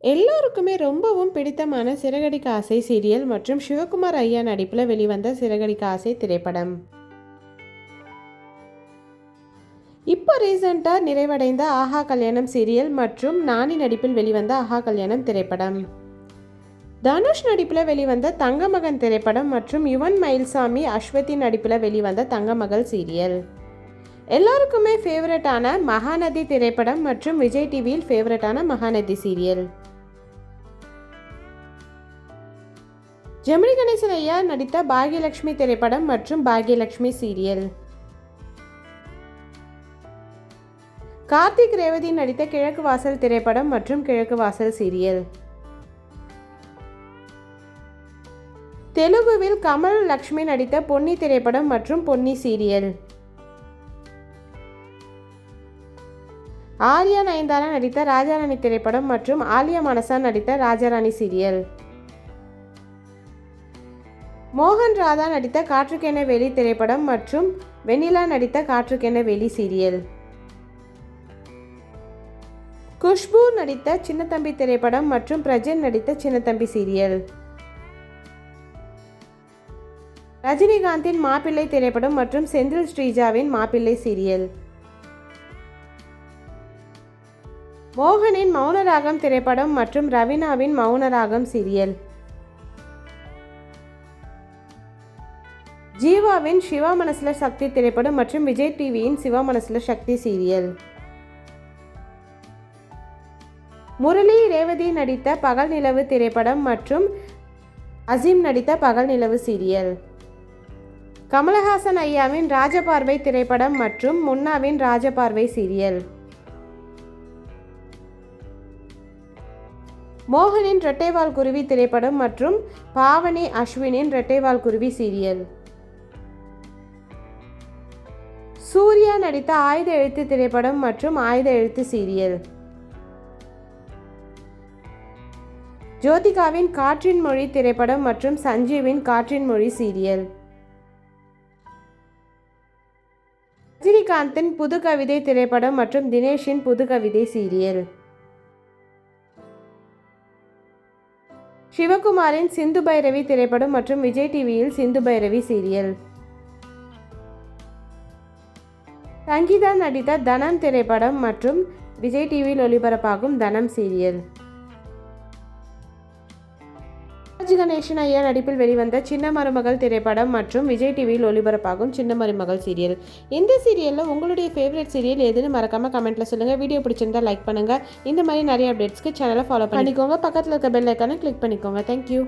எல்லோருக்குமே ரொம்பவும் பிடித்தமான சிறகடிக்க ஆசை சீரியல் மற்றும் சிவகுமார் ஐயா நடிப்பில் வெளிவந்த சிறகடிக்க ஆசை திரைப்படம். இப்போ ரீசெண்டாக நிறைவடைந்த ஆஹா கல்யாணம் சீரியல் மற்றும் நானி நடிப்பில் வெளிவந்த ஆஹா கல்யாணம் திரைப்படம். தனுஷ் நடிப்பில் வெளிவந்த தங்கமகன் திரைப்படம் மற்றும் யுவன் மயில்சாமி அஸ்வதி நடிப்பில் வெளிவந்த தங்கமகள் சீரியல். எல்லாருக்குமே ஃபேவரட்டான மகாநதி திரைப்படம் மற்றும் விஜய் டிவியில் ஃபேவரட்டான மகாநதி சீரியல் ஜெமினி கணேசன் ஐயா நடித்த பாகியலட்சுமி திரைப்படம் மற்றும் பாகியலட்சுமி சீரியல் கார்த்திக் ரேவதி நடித்த கிழக்கு வாசல் திரைப்படம் மற்றும் கிழக்கு வாசல் சீரியல் தெலுங்குவில் கமல் லக்ஷ்மி நடித்த பொன்னி திரைப்படம் மற்றும் பொன்னி சீரியல் ஆர்யா நயன்தாரா நடித்த ராஜாராணி திரைப்படம் மற்றும் ஆலியா மனசா நடித்த ராஜாராணி சீரியல். மோகன் ராதா நடித்த காற்றுக்கென வெளி திரைப்படம் மற்றும் வெண்ணிலா நடித்த காற்றுக்கென வெளி சீரியல். குஷ்பு நடித்த சின்னத்தம்பி திரைப்படம் மற்றும் பிரஜன் நடித்த சின்னத்தம்பி சீரியல். ரஜினிகாந்தின் மாப்பிள்ளை திரைப்படம் மற்றும் செந்தில் ஸ்ரீஜாவின் மாப்பிள்ளை சீரியல். மோகனின் மௌனராகம் திரைப்படம் மற்றும் ரவீனாவின் மௌனராகம் சீரியல். ஜீவாவின் சிவா மனசுல சக்தி திரைப்படம் மற்றும் விஜய் டிவியின் சிவா மனசுல சக்தி சீரியல். முரளி ரேவதி நடித்த பகல் நிலவு திரைப்படம் மற்றும் அசீம் நடித்த பகல் நிலவு சீரியல். கமலஹாசன் ஐயாவின் ராஜபார்வை திரைப்படம் மற்றும் முன்னாவின் ராஜபார்வை சீரியல். மோகனின் ரெட்டைவால் குருவி திரைப்படம் மற்றும் பாவனி அஸ்வினின் ரெட்டைவால் குருவி சீரியல். சூர்யா நடித்த ஆயுத எழுத்து திரைப்படம் மற்றும் ஆயுத எழுத்து சீரியல். ஜோதிகாவின் காற்றின் மொழி திரைப்படம் மற்றும் சஞ்சீவின் காற்றின் மொழி சீரியல். ரஜினிகாந்தின் புது கவிதை திரைப்படம் மற்றும் தினேஷின் புது கவிதை சீரியல். சிவகுமாரின் சிந்து பைரவி திரைப்படம் மற்றும் விஜய் டிவியில் சிந்து பைரவி சீரியல். சங்கீதா நடித்த தனம் திரைப்படம் மற்றும் விஜய் டிவியில் ஒளிபரப்பாகும் தனம் சீரியல். சிவாஜி கணேசன் ஐயா நடிப்பில் வெளிவந்த சின்ன மருமகள் திரைப்படம் மற்றும் விஜய் டிவியில் ஒளிபரப்பாகும் சின்ன மருமகள் சீரியல். இந்த சீரியலில் உங்களுடைய ஃபேவரட் சீரியல் எதுன்னு மறக்காமல் கமெண்ட்ல சொல்லுங்கள் வீடியோ பிடிச்சிருந்தா லைக் பண்ணுங்க. இந்த மாதிரி நிறைய அப்டேட்ஸ்க்கு சேனலை ஃபாலோ பண்ணிக்கோங்க. பக்கத்தில் இருக்க பெல் ஐக்கானை கிளிக் பண்ணிக்கோங்க. தேங்க்யூ